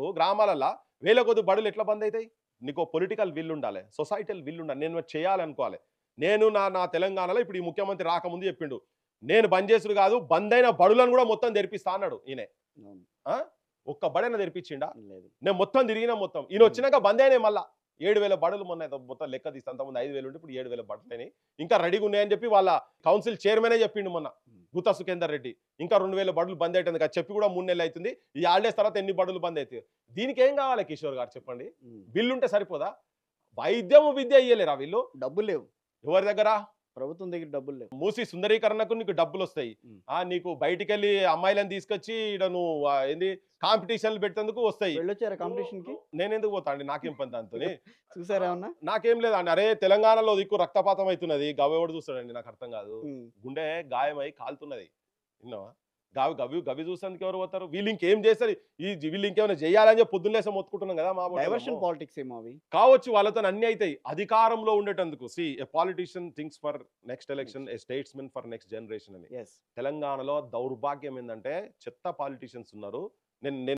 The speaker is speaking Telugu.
ఉన్నప్పుడు గ్రామాలల్లో వేల కొద్ది బడులు ఎట్లా బంద్ అవుతాయి నీకు పొలిటికల్ విల్ ఉండాలి సొసైటల్ విల్ ఉండాలి. నేను చేయాలనుకోవాలి. నేను నా నా తెలంగాణలో ఇప్పుడు ఈ ముఖ్యమంత్రి రాకముందు చెప్పిండు. నేను బంద్ చేసుడు కాదు బంద్ అయిన బడులను కూడా మొత్తం తెరిపిస్తా అన్నాడు ఈయన. ఒక్క బడైనా తెరిపించిండా? లేదు. నేను మొత్తం తిరిగినా మొత్తం. ఈయన వచ్చినాక బంద్ అయినాయి మళ్ళా. ఏడు వేల బడులు మొన్న మొత్తం లెక్క తీస్తే అంతకుముందు ఐదు వేలు ఉంటే ఇప్పుడు ఏడు వేల బడులు ఇంకా రెడీగా ఉన్నాయని చెప్పి వాళ్ళ కౌన్సిల్ చైర్మనే చెప్పిండు మొన్న. గుత్తా సుఖేందర్ రెడ్డి. ఇంకా రెండు వేల బడులు బంద్ అవుతుంది కదా చెప్పి కూడా మూడు నెలలు అవుతుంది. ఈ హాలిడేస్ తర్వాత ఎన్ని బడులు బంద్ అవుతాయి. దీనికి ఏం కావాలి కిషోర్ గారు చెప్పండి? ఉమ్. బిల్లు ఉంటే సరిపోదా? వైద్యం విద్య ఇయ్యలేరా వీళ్ళు? డబ్బులు లేవు. ఎవరి దగ్గర? ప్రభుత్వం దగ్గర డబ్బులు లేవు. మూసి సుందరీకరణకు నీకు డబ్బులు వస్తాయి. ఆ నీకు బయటికి వెళ్ళి అమ్మాయిలను తీసుకొచ్చి ఈడ నువ్వు ఏంది కాంపిటీషన్లు పెట్టేందుకు వస్తాయి. వెళ్ళొచ్చారా కాంపిటీషన్కి? నేను ఎందుకు పోతా అండి? నాకేం పని దాంతో? చూసారా నాకేం లేదండి అరే తెలంగాణలో దిక్కు రక్తపాతం అవుతున్నది. గవ్వెవడు చూస్తాడండి? నాకు అర్థం కాదు. గుండె గాయమై కాలుతున్నది. విన్నావా? గావి గవి గవి చూసేందుకు ఎవరు పోతారు? వీళ్ళు ఇంకేం చేస్తారు? ఈ వీళ్ళు ఇంకేమైనా చేయాలని చెప్పి పొద్దున్నేసం మొత్తుకుంటున్నాం కదా మా డైవర్షన్. పాలిటిక్స్ ఏమో అవి. కావచ్చు వాళ్ళతో అన్ని అవుతాయి అధికారంలో ఉండేటందుకు. C a politician things for next election a statesmen for next generation అని. తెలంగాణలో దౌర్భాగ్యం ఏంటంటే చెత్త పాలిటిషియన్స్ ఉన్నారు. నేను నేను